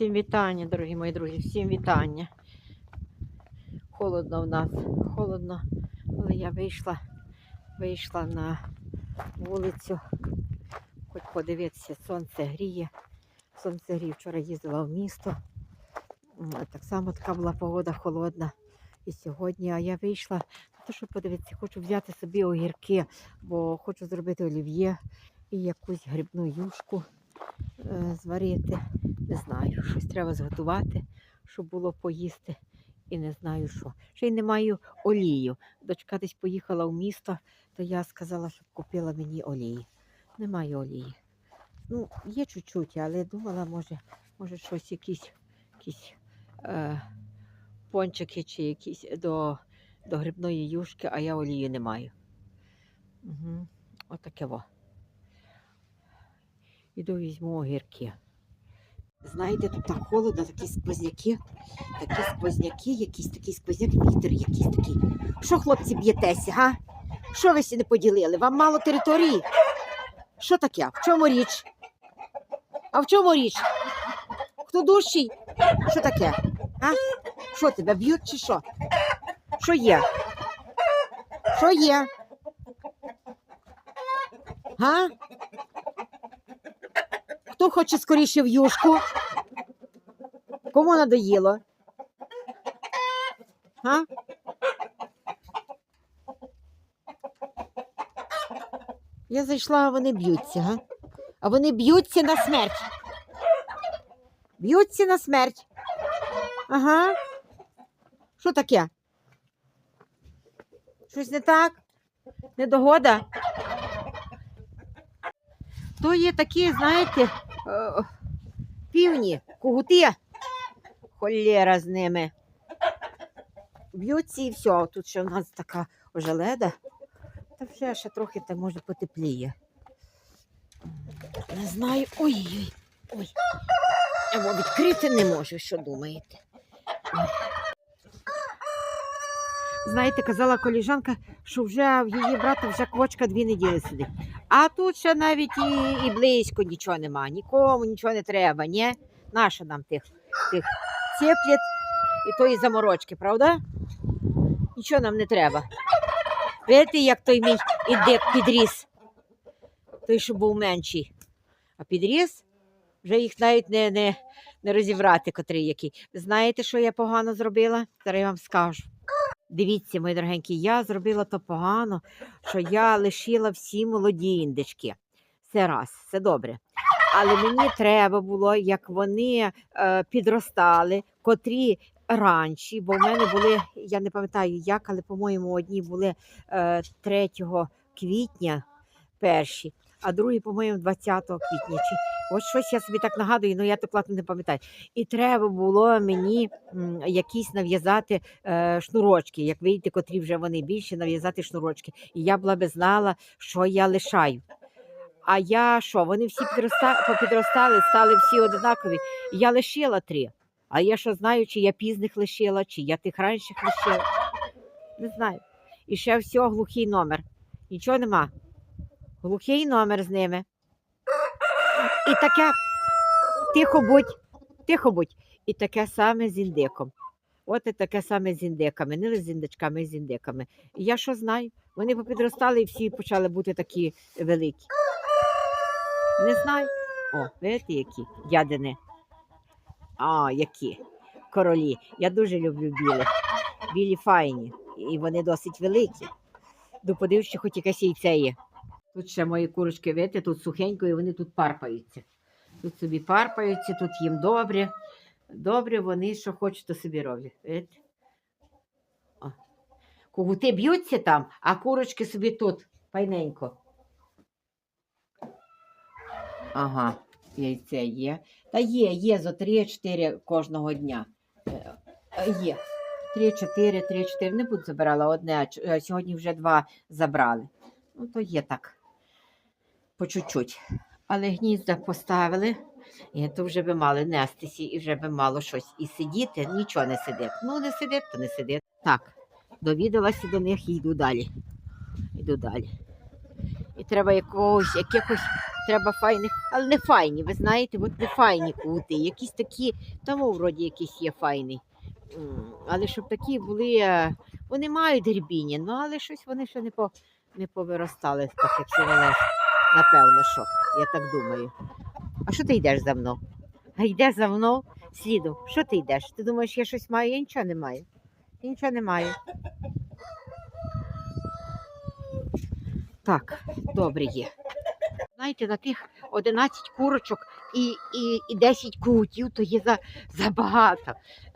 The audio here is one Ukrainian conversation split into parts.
Всім вітання, дорогі мої друзі, всім вітання. Холодно в нас, холодно, але я вийшла, вийшла на вулицю, хоч подивитися, сонце гріє. Сонце гріє, вчора їздила в місто. Так само така була погода холодна. І сьогодні, а я вийшла, на те, щоб подивитися, хочу взяти собі огірки, бо хочу зробити олів'є і якусь грибну юшку зварити. Не знаю, щось треба зготувати, щоб було поїсти. І не знаю що. Ще й не маю олію. Дочка десь поїхала в місто, то я сказала, щоб купила мені олії. Немає олії. Ну, є чуть-чуть, але думала, може, може щось якісь, якісь е, пончики чи якісь до, до грибної юшки, а я олії не маю. Угу. Отаке во. Іду візьму огірки. Знаєте, тут так холодно, такі сквозняки, такі сквозняки, якісь такі сквозняк, вітер якийсь такий. Що, хлопці, б'єтеся, га? Що ви ще не поділили? Вам мало території? Що таке? В чому річ? А в чому річ? Хто дужчий? Що таке? А? Що тебе б'ють чи що? Що є? Що є? Га? Хто хоче скоріше в юшку? Кому надоїло? А? Я зайшла, а вони б'ються, га? А вони б'ються на смерть. Б'ються на смерть. Ага. Що таке? Щось не так? Недогода? То є такі, знаєте, півні, кугути. Холєра з ними. Б'ються і все. Тут ще в нас така ожеледа. Та вже ще трохи та може потепліє. Не знаю. Ой-ой. Ой. Я його відкрити не можу, що думаєте. Знаєте, казала коліжанка, що вже в її брата вже квочка дві неділі сидить. А тут ще навіть і, і близько нічого нема, нікому нічого не треба, ні? Нащо нам тих, тих цеплять і тої заморочки, правда? Нічого нам не треба. Видите, як той мій ідик підріс, той, що був менший. А підріс, вже їх навіть не, не, не розібрати, котрий який. Знаєте, що я погано зробила? Зараз я вам скажу. Дивіться, мої дорогенькі, я зробила то погано, що я лишила всі молоді індички. Це раз, це добре. Але мені треба було, як вони е, підростали, котрі ранші, бо в мене були, я не пам'ятаю як, але, по-моєму, одні були е, 3 квітня перші, а другі, по-моєму, 20 квітня. Ось щось я собі так нагадую, але я так ладно не пам'ятаю. І треба було мені якісь нав'язати е, шнурочки, як видите, котрі вже вони більші, нав'язати шнурочки. І я була би знала, що я лишаю. А я що? Вони всі підроста... попідростали, стали всі однакові. Я лишила три. А я що знаю, чи я пізних лишила, чи я тих ранших лишила. Не знаю. І ще все глухий номер. Нічого нема. Глухий номер з ними. І таке тихо будь, тихо будь. І таке саме з індиком. От і таке саме з індиками, не з індичками, а з індиками. І я що знаю? Вони попідростали і всі почали бути такі великі. Не знаю. О, видите, які дядини. А, які королі. Я дуже люблю білих. Білі файні. І вони досить великі. До подивишся, хоч якесь яйце є. Тут ще мої курочки, видите, тут сухенько, і вони тут парпаються. Тут собі парпаються, тут їм добре. Добре, вони що хочуть, то собі роблять. Видите? О. Кугути б'ються там, а курочки собі тут файненько. Ага, яйце є. Та є, є зо 3-4 кожного дня. Е, е, Є. 3-4, 3-4. Не буду забирала одне, а сьогодні вже два забрали. Ну, то є так. По чуть-чуть. Але гнізда поставили, і то вже би мали нестися, і вже би мало щось. І сидіти, нічого не сидить. Ну, не сидить, то не сидить. Так, довідалася до них і йду далі. Йду далі. І треба якогось, якихось треба файних, але не файні, ви знаєте, от не файні кути. Якісь такі, тому вроді якийсь є файний. Але щоб такі були, е, вони мають грібіння, ну але щось вони ще не, по, не повиростали, так як належить. Напевно, що, я так думаю. А що ти йдеш за мною? А йдеш за мною слідом. Що ти йдеш? Ти думаєш, я щось маю? Я нічого не маю. Я нічого не маю. Так, добре є. Знаєте, на тих 11 курочок і, і, і 10 кутів, то є за, забагато.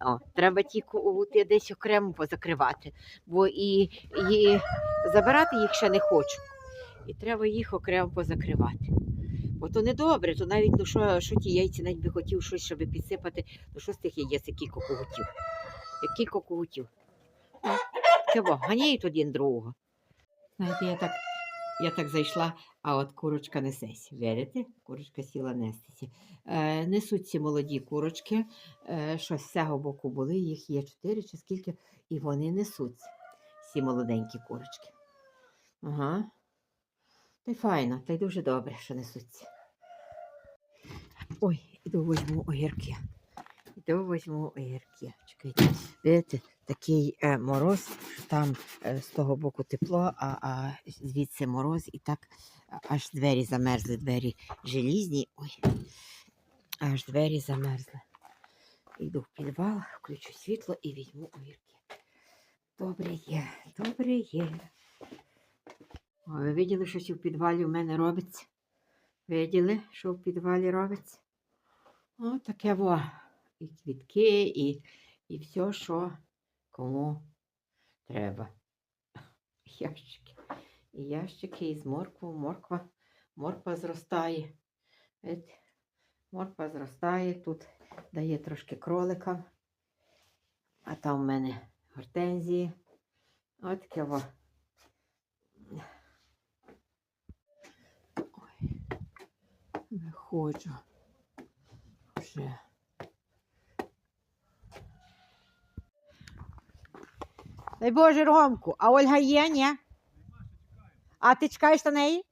О, треба ті кути десь окремо позакривати, бо і, і забирати їх ще не хочу. І треба їх окремо позакривати. Бо то не добре, то навіть ну, що, що ті яйця навіть би хотів щось, щоб підсипати, ну що з тих яєць, які кукурутів? Які кукурутів? Чого? Ганяють один другого. Знаєте, я так, я так зайшла, а от курочка несесь. Вірите? Курочка сіла нестися. Е, несуть ці молоді курочки, е, що з цього боку були, їх є чотири чи скільки, і вони несуть ці молоденькі курочки. Ага. Та й файно, та й дуже добре, що несуться. Ой, іду візьму огірки. Іду візьму огірки. Чекайте, видите, такий е, мороз, там е, з того боку тепло, а, а звідси мороз, і так аж двері замерзли, двері желізні. Ой, аж двері замерзли. Йду в підвал, включу світло і візьму огірки. Добре є, добре є. Ви виділи, що в підвалі в мене робиться? Виділи, що в підвалі робиться? О, таке во. І квітки, і, і все, що кому треба. Ящики. І ящики із моркву. Морква, морква зростає. Видите? Морква зростає, тут дає трошки кроликам. А там в мене гортензії. От таке во. Ой, виходжу вже. Дай Боже, Ромку, а Ольга є, ні? А ти чекаєш на неї?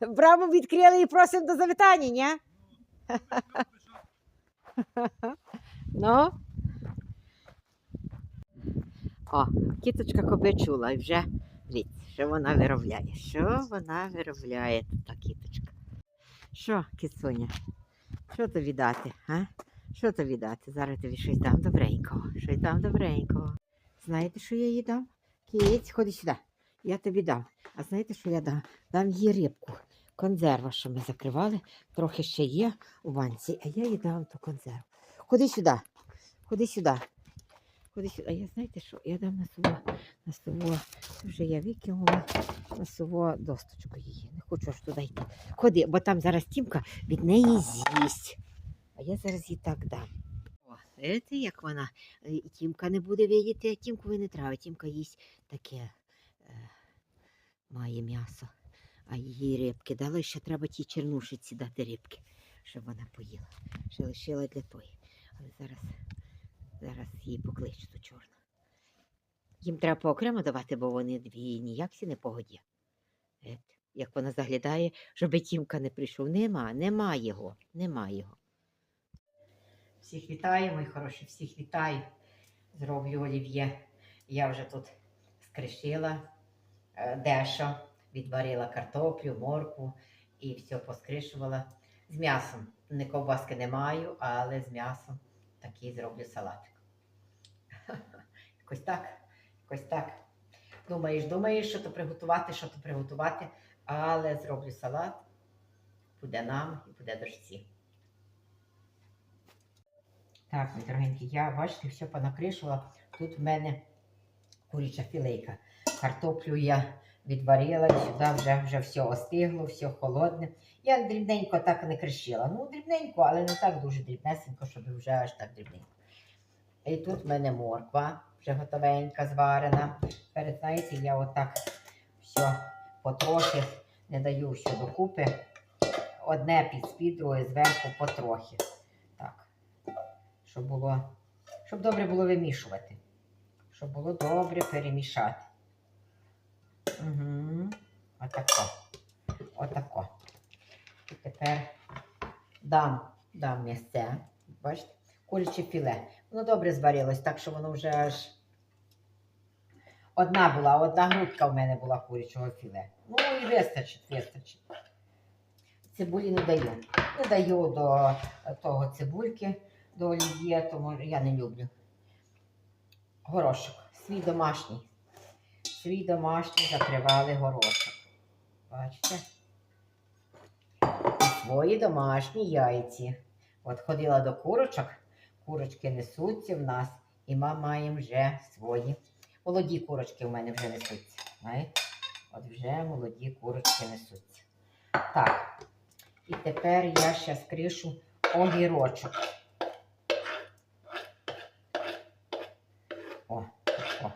Браму відкрили і просимо до завітання, ні? ну? О, кіточка коби чула і вже дивіться, що вона виробляє. Що вона виробляє та кіточка? Що, кіцуня? Що тобі дати? А? Що тобі дати? Зараз тобі щось дам добренького. Щось дам добренького. Знаєте, що я їй дам? Кіць, ходи сюди. Я тобі дам. А знаєте, що я дам? Дам їй рибку. Консерва, що ми закривали, трохи ще є у банці, а я їй дам ту консерву. Ходи сюди. Ходи сюди. Ходи сюди. А я знаєте що? Я дам на суво, на суво, вже я викинула на суво досточку її. Не хочу аж туди йти. Ходи, бо там зараз тімка від неї з'їсть. А я зараз їй так дам. Видите, як вона. Е, Тімка не буде видіти, а тімку не треба. Тімка їсть таке е, має м'ясо. А її рибки дали, ще треба тій чернушиці дати рибки, щоб вона поїла. Ще лишила для тої. Але зараз, зараз її покличу ту чорну. Їм треба поокремо давати, бо вони дві ніяк сі не погоді. Ет, Як вона заглядає, щоб тімка не прийшов. Нема, нема його, нема його. Всіх вітаю, мої хороші, всіх вітаю. Зроблю олів'є. Я вже тут скришила е, дещо, відварила картоплю, морку і все поскришувала з м'ясом. Не ковбаски не маю, але з м'ясом такий зроблю салатик. Якось так, якось так. Думаєш, думаєш, що то приготувати, що то приготувати, але зроблю салат, буде нам і буде дочці. Так, мої дорогенькі, я бачите, все понакришувала. Тут в мене куряча філейка. Картоплю я відварила і сюди вже, вже все остигло, все холодне. Я дрібненько так не кришила. Ну, дрібненько, але не так дуже дрібнесенько, щоб вже аж так дрібненько. І тут в мене морква вже готовенька, зварена. Перед знаєте, я отак все потрохи не даю все докупи. Одне під спід, друге зверху потрохи. Так. Щоб було, щоб добре було вимішувати. Щоб було добре перемішати. Угу. Отако. Отако. І тепер дам, дам місце. Бачите? Куряче філе. Воно добре зварилось, так що воно вже аж. Одна була, одна грудка в мене була курячого філе. Ну і вистачить, вистачить. Цибулі не даю. Не даю до того цибульки, до олів'є, тому я не люблю. Горошок. Свій домашній. Свій домашній закривали горошок. Бачите? І свої домашні яйці. От ходила до курочок, курочки несуться в нас, і ми маємо вже свої. Молоді курочки в мене вже несуться. Знаєте? От вже молоді курочки несуться. Так. І тепер я ще скришу огірочок. О, о.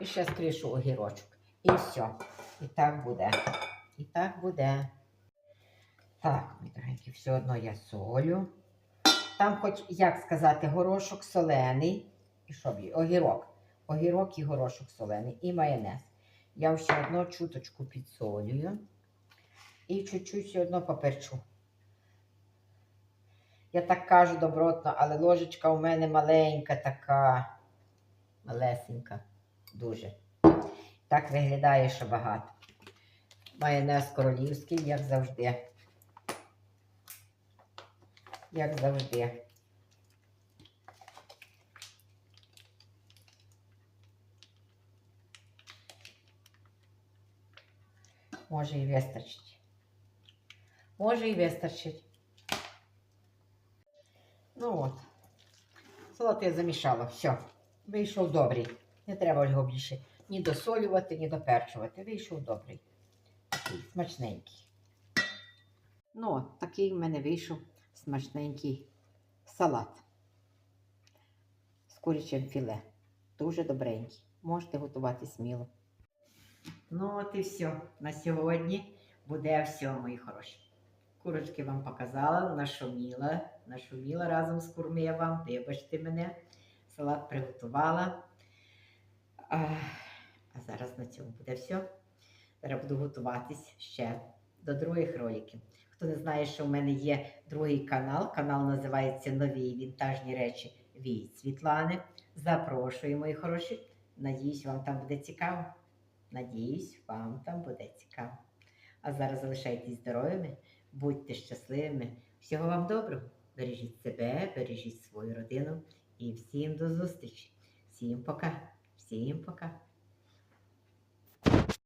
І ще скришу огірочок. І все. І так буде. І так буде. Так, мої дорогенькі, все одно я солю. Там, хоч, як сказати, горошок солений. І що б? Огірок. Огірок і горошок солений, і майонез. Я все одно чуточку підсолюю. І чуть-чуть одно поперчу. Я так кажу добротно, але ложечка у мене маленька така, малесенька, дуже. Так виглядає, що багато. Майонез королівський, як завжди. Як завжди. Може і вистачить. Може і вистачить. Ну от. Салат я замішала. Все. Вийшов добрий. Не треба його більше ні досолювати, ні доперчувати. Вийшов добрий. Такий смачненький. Ну, от, такий в мене вийшов смачненький салат з курячим філе. Дуже добренький. Можете готувати сміло. Ну, от і все. На сьогодні буде все, мої хороші. Курочки вам показала, нашуміла, нашуміла разом з курми вам, вибачте мене. Салат приготувала. А, а зараз на цьому буде все. Зараз буду готуватись ще до других роликів. Хто не знає, що в мене є другий канал. Канал називається Нові вінтажні речі від Світлани. Запрошую, мої хороші. Надіюсь, вам там буде цікаво. Надіюсь, вам там буде цікаво. А зараз залишайтесь здоровими, будьте щасливими. Всього вам доброго. Бережіть себе, бережіть свою родину і всім до зустрічі. Всім пока. Всім пока.